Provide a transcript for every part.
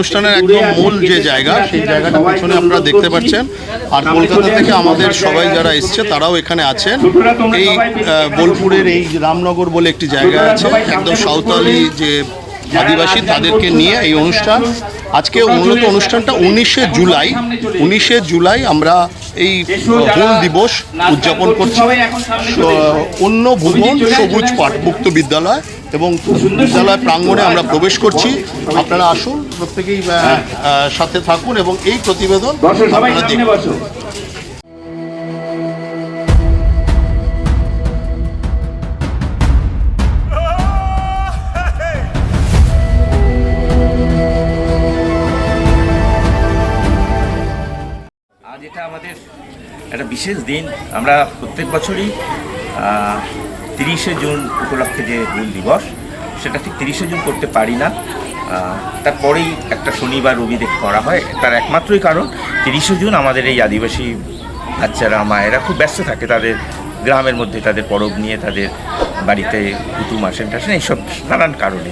অনুষ্ঠানের একদম মূল যে জায়গা সেই জায়গাটা পেছনে আপনারা দেখতে পাচ্ছেন। আর কলকাতা থেকে আমাদের সবাই যারা এসছে তারাও এখানে আছেন। এই বোলপুরের এই রামনগর বলে একটি জায়গা আছে একদম সাঁওতালি যে আদিবাসী তাদেরকে নিয়ে এই অনুষ্ঠান। আজকে মূলত অনুষ্ঠানটা উনিশে জুলাই। উনিশে জুলাই আমরা এই হুল দিবস উদযাপন করছি অন্য ভুবন সবুজ পাঠ মুক্ত বিদ্যালয় এবং বিদ্যালয় প্রাঙ্গণে আমরা প্রবেশ করছি। আপনারা আসুন প্রত্যেকেই আহ, সাথে থাকুন এবং এই প্রতিবেদন আপনারা দেখুন। বিশেষ দিন আমরা প্রত্যেক বছরই তিরিশে জুন উপলক্ষে যে হুল দিবস, সেটা ঠিক তিরিশে জুন করতে পারি না। তারপরেই একটা শনিবার রবি দেখে করা হয়, তার একমাত্রই কারণ তিরিশে জুন আমাদের এই আদিবাসী বাচ্চারা, মায়েরা খুব ব্যস্ত থাকে। তাদের গ্রামের মধ্যে, তাদের পরব নিয়ে, তাদের বাড়িতে কুটুম আসেন টাসেন এইসব নানান কারণে।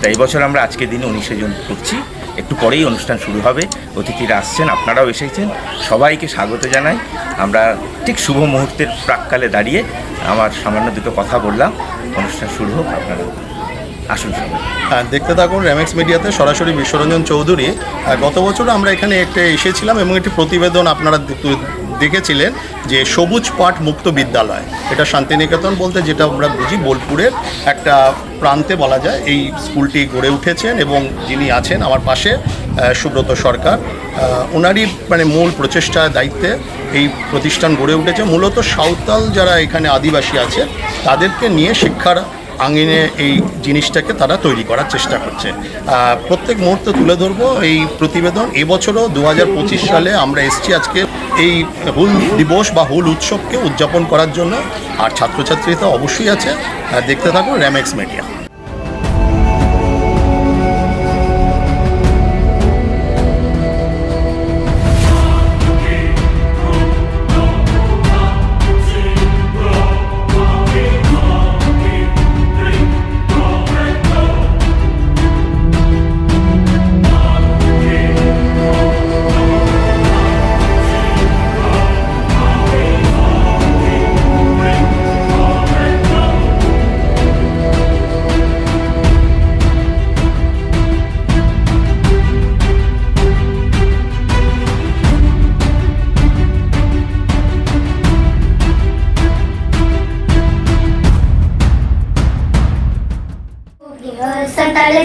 তাই এই বছর আমরা আজকের দিনে উনিশে জুন করছি। একটু পরেই অনুষ্ঠান শুরু হবে। অতিথিরা আসছেন, আপনারাও এসেছেন। সবাইকে স্বাগত জানাই। আমরা ঠিক শুভ মুহূর্তের প্রাককালে দাঁড়িয়ে আমার সামান্য দুটো কথা বললাম। অনুষ্ঠান শুরু হোক, আপনারা। আসুন। হ্যাঁ দেখতে থাকুন রেমেক্স মিডিয়াতে সরাসরি বিশ্বরঞ্জন চৌধুরী। গত বছর আমরা এখানে একটা এসেছিলাম এবং একটি প্রতিবেদন আপনারা দেখেছিলেন যে সবুজ পাঠ মুক্ত বিদ্যালয়। এটা শান্তিনিকেতন বলতে যেটা আমরা বুঝি, বোলপুরের একটা প্রান্তে বলা যায়। এই স্কুলটি গড়ে উঠেছেন এবং যিনি আছেন আমার পাশে সুব্রত সরকার। ওনারই মানে মূল প্রচেষ্টা দায়িত্বে এই প্রতিষ্ঠান গড়ে উঠেছে। মূলত সাঁওতাল যারা এখানে আদিবাসী আছে, তাদেরকে নিয়ে শিক্ষার আঙিনে এই জিনিসটাকে তারা তৈরি করার চেষ্টা করছে। প্রত্যেক মুহূর্তে তুলে ধরবো এই প্রতিবেদন। এবছরও দু হাজার পঁচিশ সালে আমরা এসছি আজকে এই হুল দিবস বা হুল উৎসবকে উদযাপন করার জন্য। আর ছাত্রছাত্রী তো অবশ্যই আছে। দেখতে থাকুন র্যামেক্স মিডিয়া।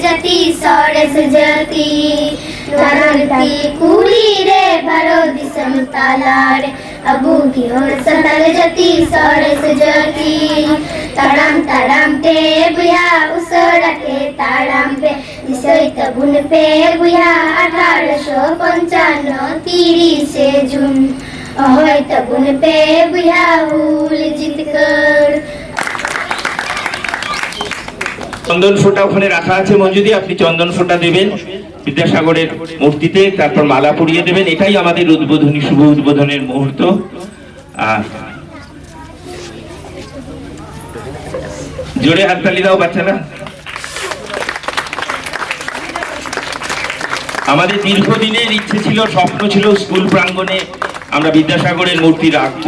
জাতি সরেস জাতি ধরতি কুড়ি রে ভারো দিশম তালার। আবু গিহর সকাল জাতি সরেস জাতি তাড়াম তাড়াম পে বুয়া উসড়াকে তাড়াম পে। দিশই তবুন পে বুয়া আঠারোশো পঞ্চান্ন তিরিশে জুন। হয় তবুন পে বুয়া হুল জিত কর চন্দন ফোঁটা ওখানে রাখা আছে মঞ্জুদি, আপনি চন্দন ফোঁটা দেবেন বিদ্যাসাগরের মূর্তিতে, তারপর মালা পরিয়ে দেবেন। এটাই আমাদের উদ্বোধনী, শুভ উদ্বোধনের মুহূর্ত। জোরে হাততালি দাও বাচ্চারা। আমাদের দীর্ঘদিনের ইচ্ছে ছিল, স্বপ্ন ছিল স্কুল প্রাঙ্গণে আমরা বিদ্যাসাগরের মূর্তি রাখব।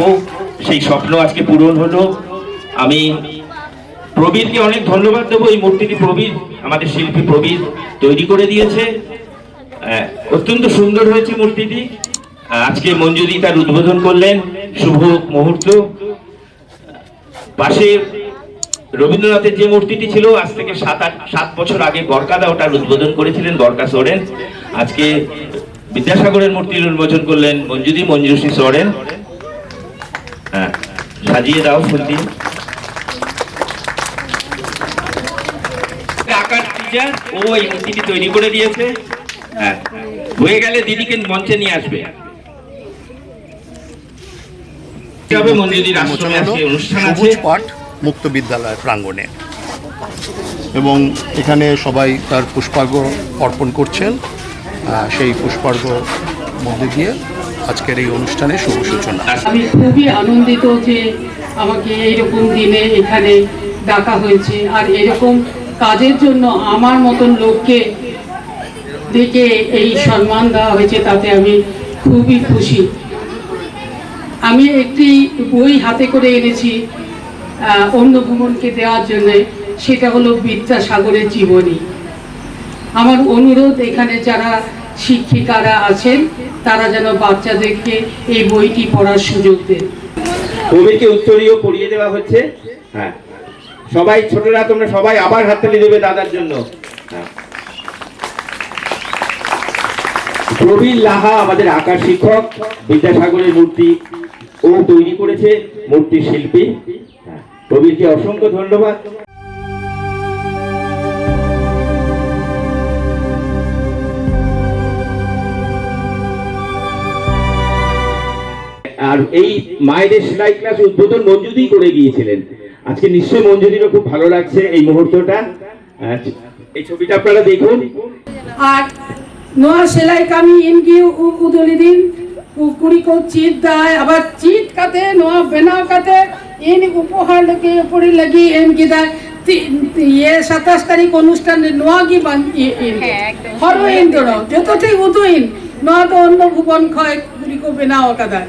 সেই স্বপ্ন আজকে পূরণ হলো। আমি প্রবীরকে অনেক ধন্যবাদ দেবো। এই মূর্তিটি প্রবীর আমাদের শিল্পী প্রবীর তৈরি করে দিয়েছে। আহ, অত্যন্ত সুন্দর হয়েছে মূর্তিটি। আজকে মঞ্জুরি তার উদ্বোধন করলেন। শুভ মুহূর্ত। পাশে রবীন্দ্রনাথের যে মূর্তিটি ছিল আজ থেকে সাত আট সাত বছর আগে বরকাদা ওটার উদ্বোধন করেছিলেন বরকা সোরেন আজকে বিদ্যাসাগরের মূর্তির উন্মোচন করলেন মঞ্জুরি মঞ্জুশ্রী সোরেন। হ্যাঁ সাজিয়ে দাও ফুলটি। টিচার ও এই মূর্তিটি তৈরি করে দিয়েছে। হ্যাঁ। হয়ে গেলে দিদিকে মঞ্চে নিয়ে আসবে। তবে মঞ্জুরির আশ্রমে হলো অনুষ্ঠান আছে। সবুজ পাঠ মুক্ত বিদ্যালয় প্রাঙ্গণে। এবং এখানে সবাই তার পুষ্পার্ঘ অর্পণ করছেন। আহ, সেই পুষ্পার্ঘ মধ্যে দিয়ে আজকের এই অনুষ্ঠানে শুভ সূচনা। আমি খুবই আনন্দিত যে আমাকে এইরকম দিনে এখানে ডাকা হয়েছে। আর এরকম কাজের জন্য আমার মতন লোককে দেখে এই সম্মান দেওয়া হয়েছে, তাতে আমি খুবই খুশি। আমি একটি বই হাতে করে এনেছি অন্য ভ্রমণকে দেওয়ার জন্য, সেটা হলো বিদ্যাসাগরের জীবনী। আমার অনুরোধ এখানে যারা শিক্ষিকারা আছেন, তারা যেন বাচ্চাদেরকে এই বইটি পড়ার সুযোগ দেন। কবিকে উত্তরীয় পড়িয়ে দেওয়া হচ্ছে। হ্যাঁ। সবাই ছোটরা তোমরা সবাই আবার হাত হাততালি দেবে দাদার জন্য। প্রবীর লাহা আমাদের আঁকার শিক্ষক বিদ্যাসাগরের মূর্তি। ও তৈরি করেছে মূর্তি শিল্পী। হ্যাঁ, প্রবীরকে অসংখ্য ধন্যবাদ। আর এই মায়েদের সেলাই ক্লাস উদ্বোধন মঞ্জুদি করে গিয়েছিলেন। আজকে নিশ্চয়ই মঞ্জুদিরও খুব ভালো লাগছে এই মুহূর্তটা। এই ছবিটা আপনারা দেখুন। আর নোয়া সেলাই কামি ইনকি উদলিদিন কুড়ি কো চিট দায় আবার চিট কাতে নোয়া বেনাও কাতে ইন উপহার লেগে উপরে লাগি এন কি দায় ইয়ে সাতাশ তারিখ অনুষ্ঠানে নোয়া কি বান ই- ইন। হরো ইন তোর যত ঠিক উদু ইন নোয়া তো অন্য ভুবন ক্ষয় কুড়ি কো বেনাও কাদায়।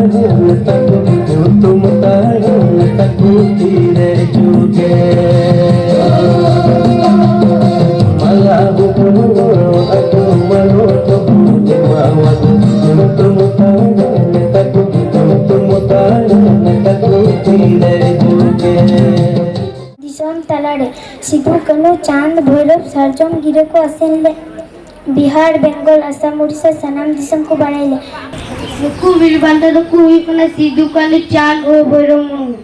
तारो तको जो तुम तारो तको चाँद भैरव, सरजम गिरे को असेन बिहार, बेंगल, असम, उड़ीसा, सनाम दिशम को बनाई ले লুকু হুইকনে সিধু কানু চাঁদ ও ভৈরব মুর্মু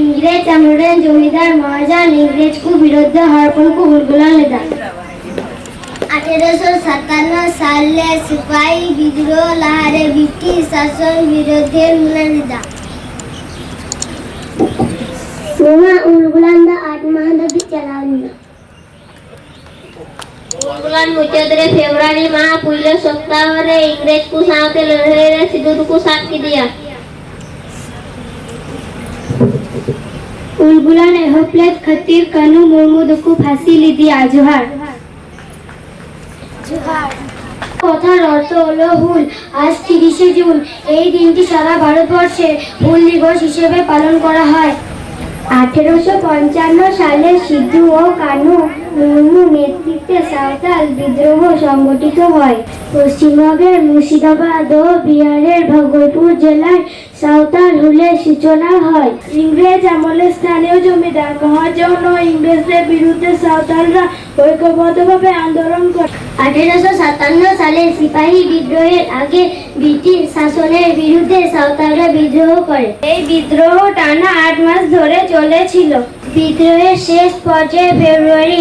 ইংরেজ আমলে জমিদার মহাজান ইংরেজକୁ বিরুদ্ধ হরপণକୁ উর্গুলা লেদা আঠেরোশো সাতান্ন সালে সিপাহী বিদ্রোহ লাহারে ব্রিটিশ শাসন বিরুদ্ধে মুনানিদা সোমা উলগুলান্দা আট মহানদী চালাউন্দা મુસ્લિમ મુજદરે ફેબ્રુઆરી માં પૂર્વ સપ્તાહરે ઇંગ્રેજ કો સાથે લહેરે સિદુર કો સાથ કી દિયા ઉલગુલા ને હફલત ખતીર કનુ কথার অর্থ হলো হুল আজ তিরিশে জুন এই দিনটি সারা ভারতবর্ষে হুল দিবস হিসেবে পালন করা হয় আঠেরোশো পঞ্চান্ন সালে সিদ্ধু ও কানু মুর্মু নেতৃত্বে সাঁওতাল বিদ্রোহ সংগঠিত হয়। পশ্চিমবঙ্গের মুর্শিদাবাদ ও বিহারের ভগলপুর জেলায় সাঁওতাল হুলের সূচনা হয়। ইংরেজ আমলের স্থানীয় জমিদার মহাজন ও ইংরেজদের বিরুদ্ধে সাঁওতালরা ঐক্যবদ্ধভাবে আন্দোলন করে আঠেরোশো সাতান্ন সালে সিপাহী বিদ্রোহের আগে ব্রিটিশ শাসনের বিরুদ্ধে সাঁওতালরা বিদ্রোহ করে। এই বিদ্রোহ টানা আট মাস ধরে চলেছিল। বিদ্রোহের শেষ পর্যায়ে ফেব্রুয়ারি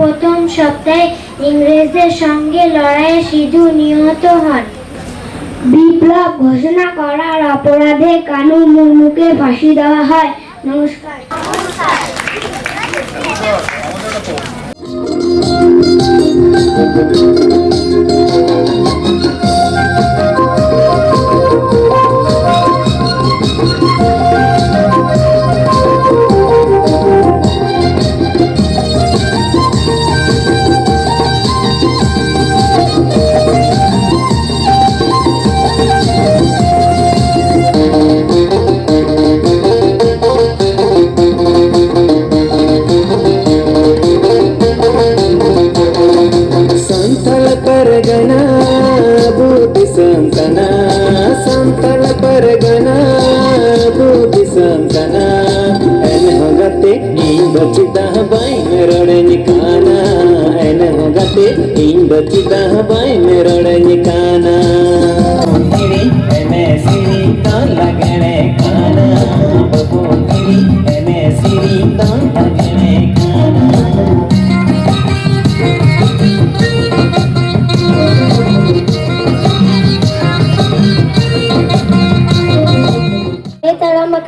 প্রথম সপ্তাহে ইংরেজদের সঙ্গে লড়াইয়ে সিধু নিহত হন। বিপ্লব ঘোষণা করার অপরাধে কানু মুর্মুকে ফাঁসি দেওয়া হয়। নমস্কার। নমস্কার।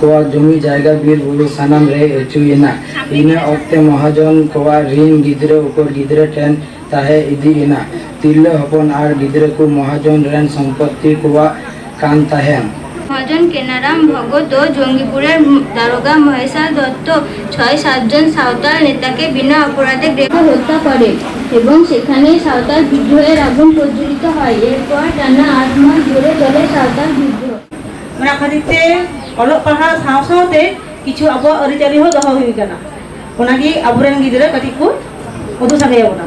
কোয়া জমি জায়গা বীর বুলু সানাম রে এচুইনা ইনা। অক্তে মহাজন কোয়া ঋণ গিদ্রে উপর গিদ্রে ট্রেন তাহে ইদি ইনা। তিল্লে হপন আর গিদ্রে কু মহাজন রেন সম্পত্তি কোয়া কান তাহেন। মহাজন কেনারাম ভগত ও জঙ্গিপুরের দারোগা মহেশাল দত্ত ছয় সাতজন সাঁওতাল নেতাকে বিনা অপরাধে গ্রেফতার হত্যা করে এবং সেখানেই সাঁওতাল বিদ্রোহের আগুন প্রজ্বলিত হয়। এরপর টানা আট মাস ধরে চলে সাঁওতাল বিদ্রোহ। ᱚᱞᱚᱜ ᱯᱟᱲᱦᱟᱣ ᱥᱟᱶ ᱥᱟᱶᱛᱮ ᱠᱤᱪᱷᱩ ᱟᱵᱚᱣᱟᱜ ᱟᱹᱨᱤᱪᱟᱹᱞᱤ ᱦᱚᱸ ᱫᱚᱦᱚ ᱦᱩᱭ ᱟᱠᱟᱱᱟ ᱚᱱᱟᱜᱮ ᱟᱵᱚᱨᱮᱱ ᱜᱤᱫᱽᱨᱟᱹ ᱠᱟᱹᱴᱤᱡ ᱠᱚ ᱩᱫᱩᱜ ᱥᱟᱸᱜᱮᱭᱟᱵᱚᱱᱟ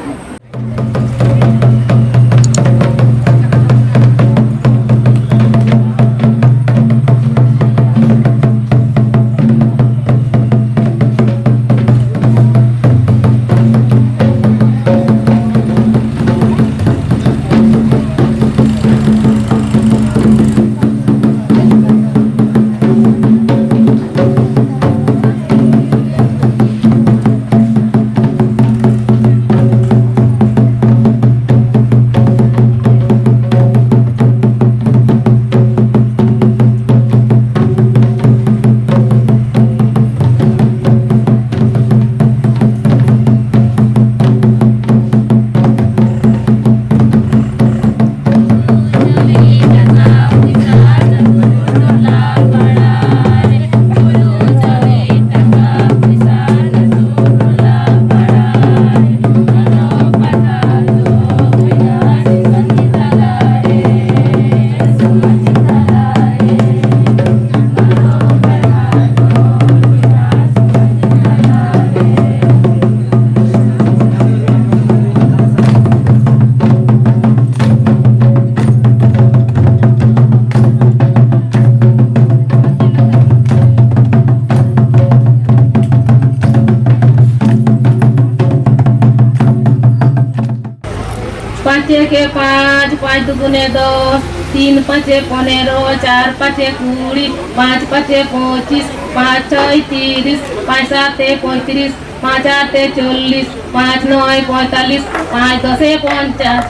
পাঁচে কে পাঁচ পাঁচ দুগুণে দশ, তিন পাঁচে পনেরো, চার পাঁচে কুড়ি, পাঁচ পাঁচে পঁচিশ, পাঁচ ছয় তিরিশ, পাঁচ সাতে পঁয়ত্রিশ, পাঁচ আটে চল্লিশ, পাঁচ নয় পঁয়তাল্লিশ, পাঁচ দশে পঞ্চাশ।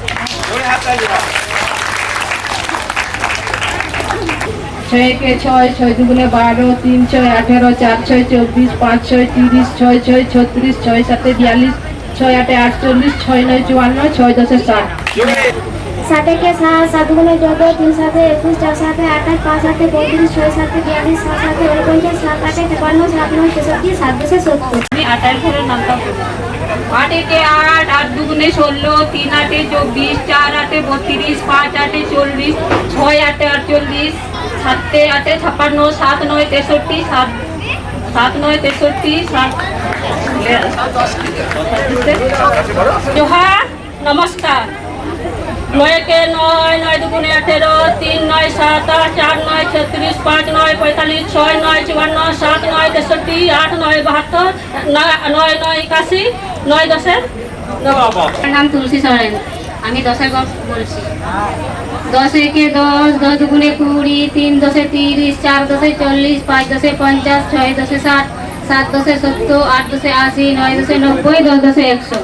ছয় কে ছয় ছয় দুগুণে বারো, তিন ছয় আঠেরো, চার ছয় চব্বিশ, পাঁচ ছয় তিরিশ, ছয় ছয় ছত্রিশ, ছয় সাতে বিয়াল্লিশ, ছয় আটে আটচল্লিশ, ছয় নয় চুয়ান্ন, ছয় দশে ষাট। সাতে কে সাত সাত গুণে চোদ্দ তিন সাথে একুশ চার সাথে আঠাশ পাঁচ সাথে পঁয়ত্রিশ ছয় সাথে বিয়াল্লিশ সাত সাথে উনপঞ্চাশ সাত আটে তেপান্ন সাত নয় ছেষট্টি সাত দশে সত্তর। আমি আটার ঘরের নামটা আট একে আট আট দুগুণে ষোলো তিন আটে চব্বিশ চার আটে বত্রিশ পাঁচ আটে চল্লিশ ছয় আটে আটচল্লিশ সাতে আটে ছাপ্পান্ন সাত নয় তেষট্টি সাত সাত নয় তেষট্টি সাত জোহার নমস্কার। নয় কে নয় নয় দুগুণে আঠেরো তিন নয় সাত আট চার নয় ছত্রিশ পাঁচ নয় পঁয়তাল্লিশ ছয় নয় চুয়ান্ন সাত নয় তেষট্টি আট নয় বাহাত্তর নয় নয় একাশি নয় দশের নাম তুলসী সরেন। আমি দশের গল্প বলছি। দশ একে দশ দশ দুগুণে কুড়ি তিন দশে তিরিশ চার দশে চল্লিশ পাঁচ দশে পঞ্চাশ ছয় দশে ষাট সাত দশে সত্তর আট দশে আশি নয় দশে নব্বই দশ দশে একশো।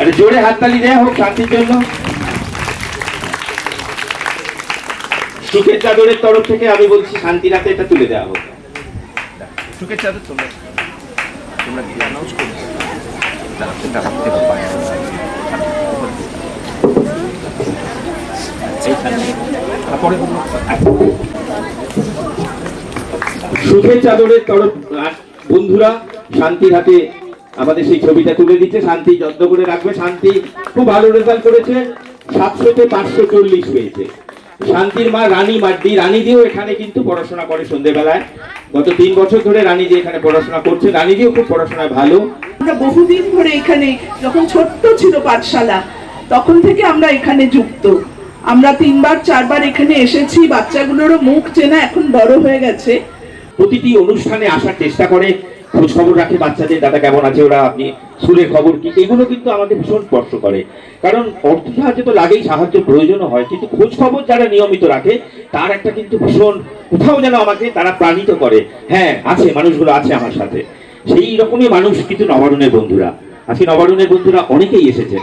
আরে জোরে হাত হাততালি দেয়া হোক শান্তির জন্য। সুখের চাদরের তরফ থেকে আমি বলছি শান্তির হাতে এটা তুলে দেওয়া হোক। সুখের চাদর তোমরা তোমরা অ্যানাউন্স করো দাঁড়াতে দাঁড়াতে পারে তারপরে সুখের চাদরের তরফ বন্ধুরা শান্তির হাতে আমাদের সেই ছবিটা তুলে দিচ্ছে শান্তি যত্ন করে রাখবে শান্তি খুব ভালো রেজাল্ট করেছে সাতশোতে পাঁচশো চল্লিশ পেয়েছে শান্তির মা রানী মাড্ডি রানীদিও এখানে কিন্তু পড়াশোনা করে সন্ধেবেলায়। গত তিন বছর ধরে রানীদি এখানে পড়াশোনা করছে রানীদিও খুব পড়াশোনায় ভালো। আমরা বহুদিন ধরে এখানে যখন ছোট্ট ছিল পাঠশালা তখন থেকে আমরা এখানে যুক্ত। আমরা তিনবার চারবার এখানে এসেছি বাচ্চাগুলোরও মুখ চেনা এখন বড় হয়ে গেছে। প্রতিটি অনুষ্ঠানে আসার চেষ্টা করে খোঁজ খবর রাখে বাচ্চাদের, দাদা কেমন আছে, ওরা আপনি স্কুলের খবর কি? এগুলো কিন্তু আমাকে ভীষণ স্পর্শ করে। কারণ অর্থ সাহায্য তো লাগেই, সাহায্য প্রয়োজনও হয়, কিন্তু খোঁজ খবর যারা নিয়মিত রাখে, তার একটা কিন্তু ভীষণ, কোথাও যেন আমাকে তারা প্রাণিত করে। হ্যাঁ আছে, মানুষগুলো আছে আমার সাথে। সেই রকমই মানুষ কিন্তু নবারুণের বন্ধুরা। আজকে নবারুণের বন্ধুরা অনেকেই এসেছেন।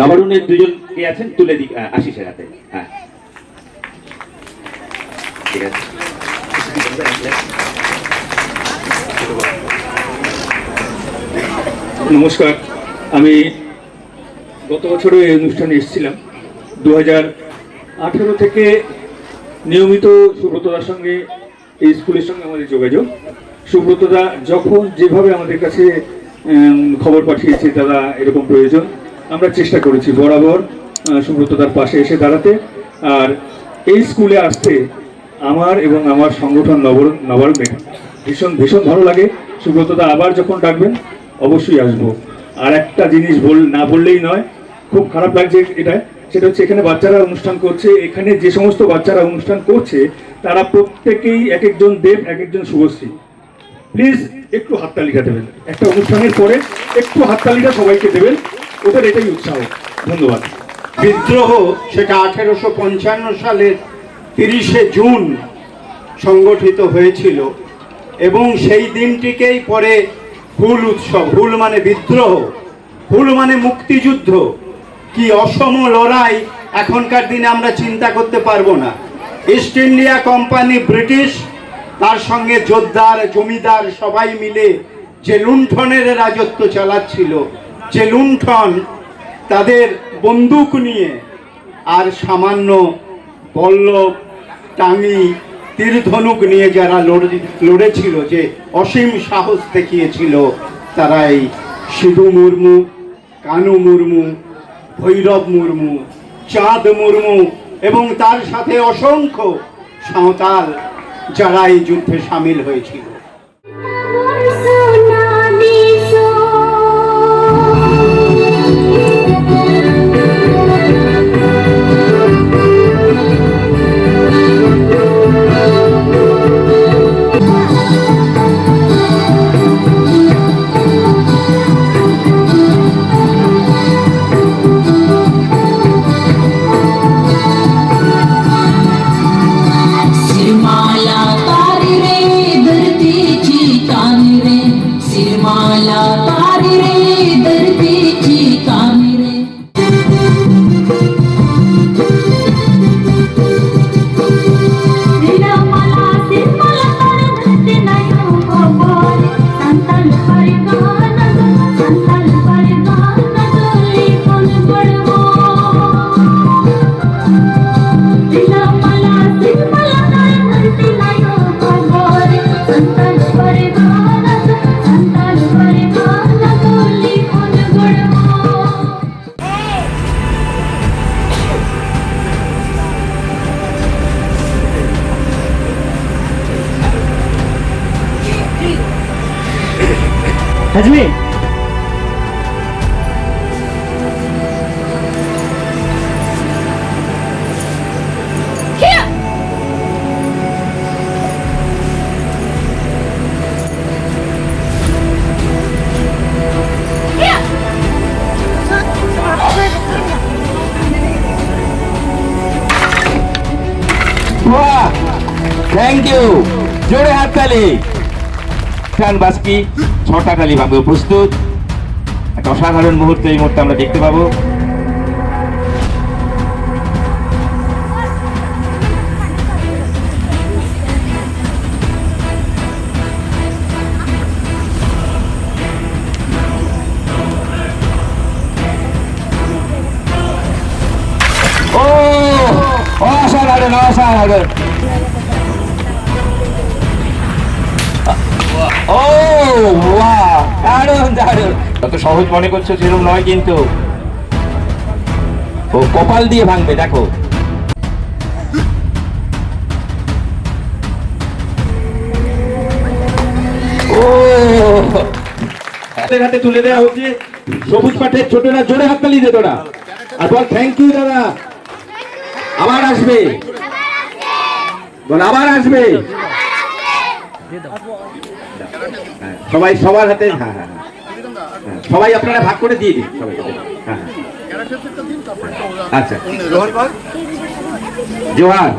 নবারুণের দুজন কে আছেন? তুলে দিক আশিসের হাতে। হ্যাঁ। ঠিক আছে। নমস্কার। আমি গত বছরও এই অনুষ্ঠানে এসেছিলাম। দু হাজার আঠেরো থেকে নিয়মিত সুব্রতদার সঙ্গে এই স্কুলের সঙ্গে আমাদের যোগাযোগ। সুব্রতদা যখন যেভাবে আমাদের কাছে খবর পাঠিয়েছে দাদা এরকম প্রয়োজন, আমরা চেষ্টা করেছি বরাবর সুব্রতদার পাশে এসে দাঁড়াতে। আর এই স্কুলে আসতে আমার এবং আমার সংগঠন নবর নবারণের ভীষণ ভীষণ ভালো লাগে। সুব্রতদা আবার যখন ডাকবেন অবশ্যই আসব। আর একটা জিনিস বল, না বললেই নয়, খুব খারাপ লাগছে এটা, সেটা হচ্ছে এখানে বাচ্চারা অনুষ্ঠান করছে, এখানে যে সমস্ত বাচ্চারা অনুষ্ঠান করছে, তারা প্রত্যেকেই এক একজন দেব, এক একজন শুভশ্রী। প্লিজ, একটু হাততালিটা দেবেন। একটা অনুষ্ঠানের পরে একটু হাততালিটা সবাইকে দেবেন, ওদের এটাই উৎসাহ। ধন্যবাদ। বিদ্রোহ সেটা আঠেরোশো পঞ্চান্ন সালের তিরিশে জুন সংগঠিত হয়েছিল, এবং সেই দিনটিকেই পরে হুল উৎসব, হুল মানে বিদ্রোহ, হুল মানে মুক্তিযুদ্ধ। কি অসম লড়াই এখনকার দিনে আমরা চিন্তা করতে পারব না। ইস্ট ইন্ডিয়া কোম্পানি ব্রিটিশ, তার সঙ্গে জোরদার, জমিদার সবাই মিলে যে লুণ্ঠনের রাজত্ব চালাচ্ছিল, যে লুণ্ঠন তাদের বন্দুক নিয়ে আর সামান্য পল্লব টাঙ্গি তীরধনুক নিয়ে যারা লড়ে, লড়েছিল, যে অসীম সাহস দেখিয়েছিল তারা এই সিধু মুর্মু, কানু মুর্মু, ভৈরব মুর্মু, চাঁদ মুর্মু এবং তার সাথে অসংখ্য সাঁওতাল যারা এই যুদ্ধে সামিল হয়েছিল। Bye. থ্যাংক ইউ জোরে হাততালি খান বাস্কি, ছটা তালি ভাবে প্রস্তুত। একটা অসাধারণ মুহূর্ত এই মুহূর্তে আমরা দেখতে পাবো। দারুণ দারুণ। যত সহজ মনে করছ সেরকম নয় কিন্তু। ও কপাল দিয়ে ভাঙবে দেখো। ও। হাতের হাতে তুলে দেওয়া হচ্ছে। সবুজ পাঠের ছোটরা জোরে হাততালি দে তোরা। আর বল থ্যাংক ইউ দাদা। আবার আসবে। বল আবার আসবে। সবাই সবার হাতে হ্যাঁ হ্যাঁ হ্যাঁ। সবাই আপনারা ভাগ করে দিয়ে দিন, সবাই। হ্যাঁ হ্যাঁ। আচ্ছা। জোহার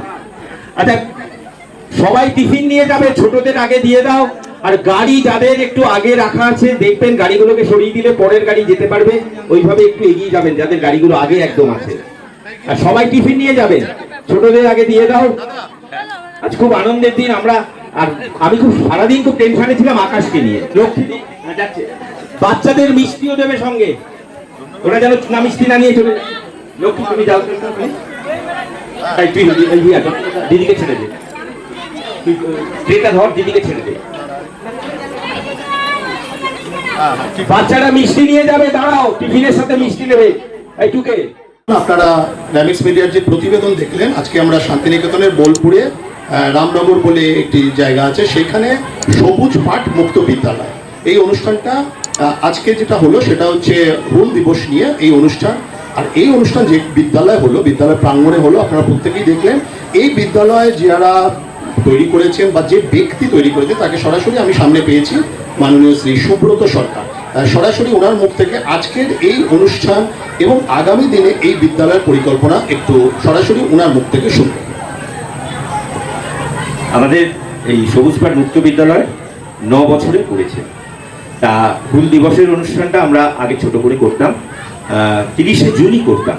আচ্ছা সবাই টিফিন নিয়ে যাবে, ছোটদের আগে দিয়ে দাও। আর গাড়ি যাদের একটু আগে রাখা আছে, দেখবেন গাড়িগুলোকে সরিয়ে দিলে পরের গাড়ি যেতে পারবে। ওইভাবে একটু এগিয়ে যাবেন, যাদের গাড়িগুলো আগে একদম আছে। আর সবাই টিফিন নিয়ে যাবেন। ছোটদের আগে দিয়ে দাও। আজ খুব আনন্দের দিন, আমরা আর আমি খুব সারাদিন খুব টেনশনে ছিলাম আকাশকে নিয়ে। লক্ষ্মী হ্যাঁ, যাচ্ছে। বাচ্চাদের মিষ্টিও দেবে সঙ্গে। ওরা যেন না মিষ্টি না নিয়ে চলে লক্ষ্মী তুমি যাও। তুই দিদিকে ছেড়ে দে। তুই ট্রেটা ধর দিদিকে ছেড়ে দে। বাচ্চারা মিষ্টি নিয়ে যাবে দাঁড়াও টিফিনের সাথে মিষ্টি নেবে। এই টুকে আপনারা র্যামিক্স মিডিয়ার যে প্রতিবেদন দেখলেন আজকে আমরা শান্তিনিকেতনের বোলপুরে রামনগর বলে একটি জায়গা আছে, সেখানে সবুজ পাঠ মুক্ত বিদ্যালয়। এই অনুষ্ঠানটা আজকে যেটা হলো, সেটা হচ্ছে হুল দিবস নিয়ে এই অনুষ্ঠান। আর এই অনুষ্ঠান যে বিদ্যালয় হলো, বিদ্যালয় প্রাঙ্গণে হলো, আপনারা প্রত্যেকেই দেখলেন, এই বিদ্যালয়ে যারা তৈরি করেছেন বা যে ব্যক্তি তৈরি করেছে, তাকে সরাসরি আমি সামনে পেয়েছি, মাননীয় শ্রী সুব্রত সরকার। সরাসরি ওনার মুখ থেকে আজকের এই অনুষ্ঠান এবং আগামী দিনে এই বিদ্যালয়ের পরিকল্পনা একটু সরাসরি ওনার মুখ থেকে শুনব। আমাদের এই সবুজ পাঠ মুক্ত বিদ্যালয় ন বছরে করেছে। তা হুল দিবসের অনুষ্ঠানটা আমরা আগে ছোট করে করতাম তিরিশে জুনই করতাম,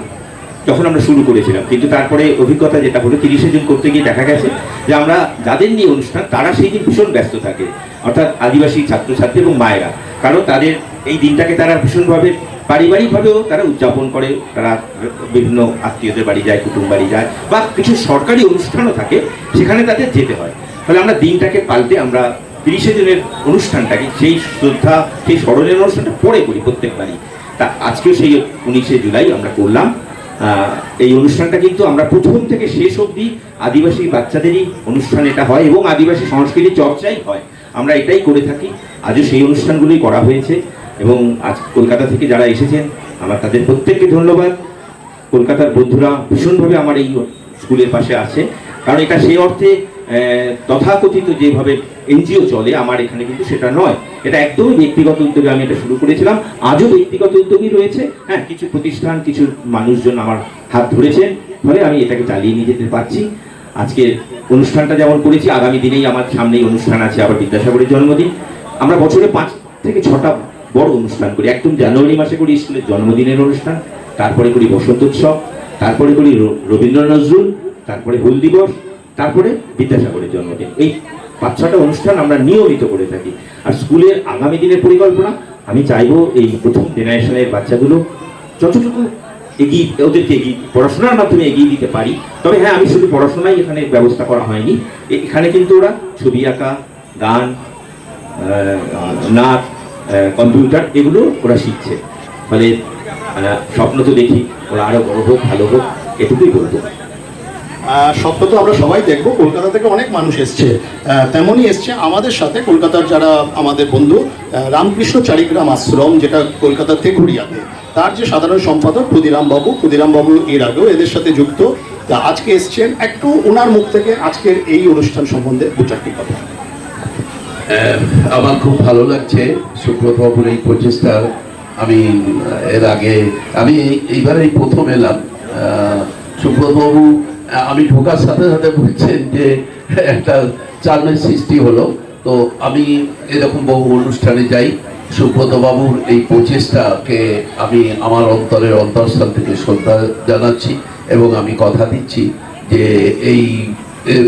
যখন আমরা শুরু করেছিলাম। কিন্তু তারপরে অভিজ্ঞতা যেটা হলো, তিরিশে জুন করতে গিয়ে দেখা গেছে যে আমরা যাদের নিয়ে অনুষ্ঠান, তারা সেই দিন ভীষণ ব্যস্ত থাকে। অর্থাৎ আদিবাসী ছাত্রছাত্রী এবং মায়েরা। কারণ তাদের এই দিনটাকে তারা ভীষণভাবে পারিবারিকভাবেও তারা উদযাপন করে, তারা বিভিন্ন আত্মীয়দের বাড়ি যায়, কুটুম বাড়ি যায়, বা কিছু সরকারি অনুষ্ঠানও থাকে, সেখানে তাদের যেতে হয়। ফলে আমরা দিনটাকে পাল্টে আমরা তিরিশে জনের অনুষ্ঠানটাকে, সেই শ্রদ্ধা, সেই স্মরণের অনুষ্ঠানটা পরে করি প্রত্যেকবারই। তা আজকেও সেই উনিশে জুলাই আমরা করলাম। এই অনুষ্ঠানটা কিন্তু আমরা প্রথম থেকে শেষ অবধি আদিবাসী বাচ্চাদেরই অনুষ্ঠান এটা হয় এবং আদিবাসী সংস্কৃতি চর্চাই হয়। আমরা এটাই করে থাকি। আজও সেই অনুষ্ঠানগুলোই করা হয়েছে। এবং আজ কলকাতা থেকে যারা এসেছেন, আমার তাদের প্রত্যেককে ধন্যবাদ। কলকাতার বন্ধুরা ভীষণভাবে আমার এই স্কুলের পাশে আছে। কারণ এটা সেই অর্থে তথাকথিত যেভাবে এনজিও চলে, আমার এখানে কিন্তু সেটা নয়। এটা একদমই ব্যক্তিগত উদ্যোগে আমি এটা শুরু করেছিলাম। আজও ব্যক্তিগত উদ্যোগই রয়েছে। হ্যাঁ কিছু প্রতিষ্ঠান, কিছু মানুষজন আমার হাত ধরেছেন। ফলে আমি এটাকে চালিয়ে নিয়ে যেতে পারছি। আজকে অনুষ্ঠানটা যেমন করেছি, আগামী দিনেই আমার সামনেই অনুষ্ঠান আছে, আবার বিদ্যাসাগরের জন্মদিন। আমরা বছরে পাঁচ থেকে ছটা বড় অনুষ্ঠান করি। একদম জানুয়ারি মাসে করি স্কুলের জন্মদিনের অনুষ্ঠান, তারপরে করি বসন্ত উৎসব, তারপরে করি র- রবীন্দ্র নজরুল, তারপরে হুল দিবস, তারপরে বিদ্যাসাগরের জন্মদিন। এই পাঁচ ছটা অনুষ্ঠান আমরা নিয়মিত করে থাকি। আর স্কুলের আগামী দিনের পরিকল্পনা, আমি চাইব এই প্রথম জেনারেশনের বাচ্চাগুলো যতটুকু এগিয়ে, ওদেরকে এগিয়ে, পড়াশোনার মাধ্যমে এগিয়ে দিতে পারি। তবে হ্যাঁ আমি শুধু পড়াশোনাই এখানে ব্যবস্থা করা হয়নি। এখানে কিন্তু ওরা ছবি আঁকা, গান নাচ কম্পিউটার এগুলো ওরা শিখছে। ফলে স্বপ্ন তো দেখি, ওরা আরও বড় হোক, ভালো হোক, এটুকুই বলব। স্বপ্ন তো আমরা সবাই দেখব, কলকাতা থেকে অনেক মানুষ এসছে। তেমনই এসছে আমাদের সাথে কলকাতার যারা আমাদের বন্ধু রামকৃষ্ণ চারিগ্রাম আশ্রম, যেটা কলকাতার তেঘুরিয়াতে তার যে সাধারণ সম্পাদক ক্ষুদিরাম বাবু ক্ষুদিরাম বাবু এর আগেও এদের সাথে যুক্ত। আজকে এসছেন, একটু ওনার মুখ থেকে আজকের এই অনুষ্ঠান সম্বন্ধে দু চারটি কথা। আমার খুব ভালো লাগছে। সুব্রতবাবুর এই প্রচেষ্টা, আমি এর আগে, আমি এই- এইবারেই প্রথম এলাম। সুব্রতবাবু আমি ঢোকার সাথে সাথে বলছেন যে, একটা চালের সৃষ্টি হলো। তো আমি এরকম বহু অনুষ্ঠানে যাই। সুব্রতবাবুর এই প্রচেষ্টাকে আমি আমার অন্তরের অন্তরস্থান থেকে শ্রদ্ধা জানাচ্ছি এবং আমি কথা দিচ্ছি যে, এই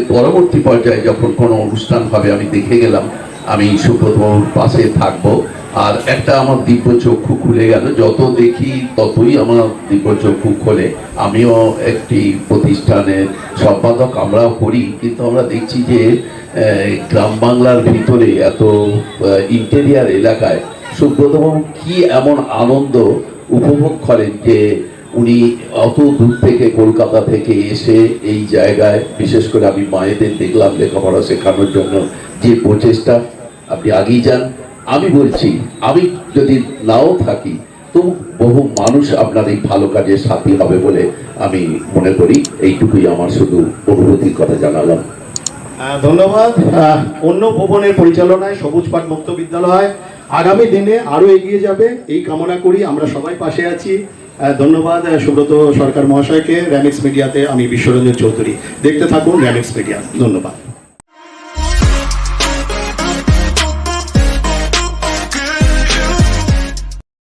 পরবর্তী পর্যায়ে যখন কোনো অনুষ্ঠান হবে, আমি দেখে গেলাম। আমি সুব্রতবাবুর পাশে থাকব। আর একটা আমার দিব্য চক্ষু খুলে গেল। যত দেখি ততই আমার দিব্য চক্ষু খোলে। আমিও একটি প্রতিষ্ঠানের সম্পাদক, আমরাও করি। কিন্তু আমরা দেখছি যে গ্রাম বাংলার ভিতরে এত ইন্টেরিয়ার এলাকায় সুব্রতবাবু কি এমন আনন্দ উপভোগ করেন যে, উনি অত দূর থেকে কলকাতা থেকে এসে এই জায়গায়, বিশেষ করে আমি মায়েদের দেখলাম লেখাপড়া শেখানোর জন্য যে প্রচেষ্টা। আপনি আগেই যান। আমি বলছি আমি যদি নাও থাকি তো বহু মানুষ আপনার এই ভালো কাজে সাথী হবে বলে আমি মনে করি। এইটুকুই আমার শুধু অনুভূতির কথা জানালাম। ধন্যবাদ। অন্য ভবনের পরিচালনায় সবুজ পাঠ মুক্ত বিদ্যালয়। আগামী দিনে আরও এগিয়ে যাবে। এই কামনা করি আমরা সবাই পাশে আছি। ধন্যবাদ সুব্রত সরকার মহাশয়কে। র্যামিক্স মিডিয়াতে আমি বিশ্বরঞ্জন চৌধুরী। দেখতে থাকুন র্যামিক্স মিডিয়া। ধন্যবাদ।